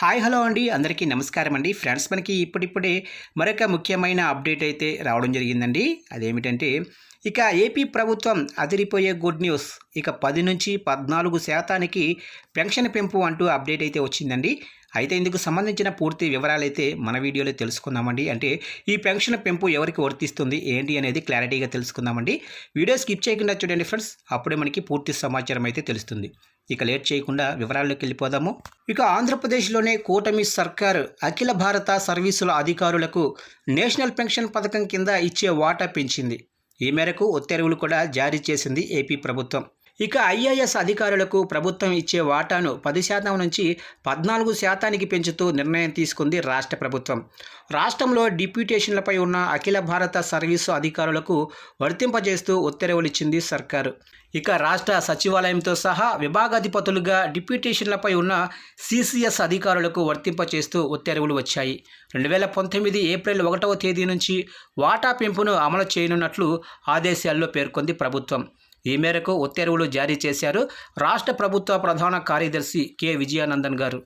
Hi hello అండి. అందరికీ నమస్కారం అండి. ఫ్రెండ్స్ మనకి ఇప్పుడిప్పుడే మరొక ముఖ్యమైన అప్డేట్ అయితే రావడం జరిగిందండి. అదేమిటంటే ఇక ఏపీ ప్రభుత్వం అదిరిపోయే గుడ్ న్యూస్. ఇక పది నుంచి పద్నాలుగు శాతానికి పెన్షన్ పెంపు అంటూ అప్డేట్ అయితే వచ్చిందండి. అయితే ఇందుకు సంబంధించిన పూర్తి వివరాలు అయితే మన వీడియోలో తెలుసుకుందామండి. అంటే ఈ పెన్షన్ పెంపు ఎవరికి వర్తిస్తుంది ఏంటి అనేది క్లారిటీగా తెలుసుకుందామండి. వీడియో స్కిప్ చేయకుండా చూడండి ఫ్రెండ్స్. అప్పుడే మనకి పూర్తి సమాచారం అయితే తెలుస్తుంది. ఇక లేట్ చేయకుండా వివరాల్లోకి వెళ్ళిపోదాము. ఇక ఆంధ్రప్రదేశ్లోనే కూటమి సర్కారు అఖిల భారత సర్వీసుల అధికారులకు నేషనల్ పెన్షన్ పథకం కింద ఇచ్చే వాటా పెంచింది. ఈ మేరకు ఉత్తర్వులు కూడా జారీ చేసింది ఏపీ ప్రభుత్వం. ఇక ఐఏఎస్ అధికారులకు ప్రభుత్వం ఇచ్చే వాటాను పది శాతం నుంచి పద్నాలుగు శాతానికి పెంచుతూ నిర్ణయం తీసుకుంది రాష్ట్ర ప్రభుత్వం. రాష్ట్రంలో డిప్యూటేషన్లపై ఉన్న అఖిల భారత సర్వీసు అధికారులకు వర్తింపజేస్తూ ఉత్తర్వులు ఇచ్చింది సర్కారు. ఇక రాష్ట్ర సచివాలయంతో సహా విభాగాధిపతులుగా డిప్యూటేషన్లపై ఉన్న సిసిఎస్ అధికారులకు వర్తింపచేస్తూ ఉత్తర్వులు వచ్చాయి. రెండు వేల పంతొమ్మిది ఏప్రిల్ ఒకటవ తేదీ నుంచి వాటా పెంపును అమలు చేయనున్నట్లు ఆదేశాల్లో పేర్కొంది ప్రభుత్వం. ఈ మేరకు ఉత్తర్వులు జారీ చేశారు రాష్ట్ర ప్రభుత్వ ప్రధాన కార్యదర్శి కె. విజయానందన్ గారు.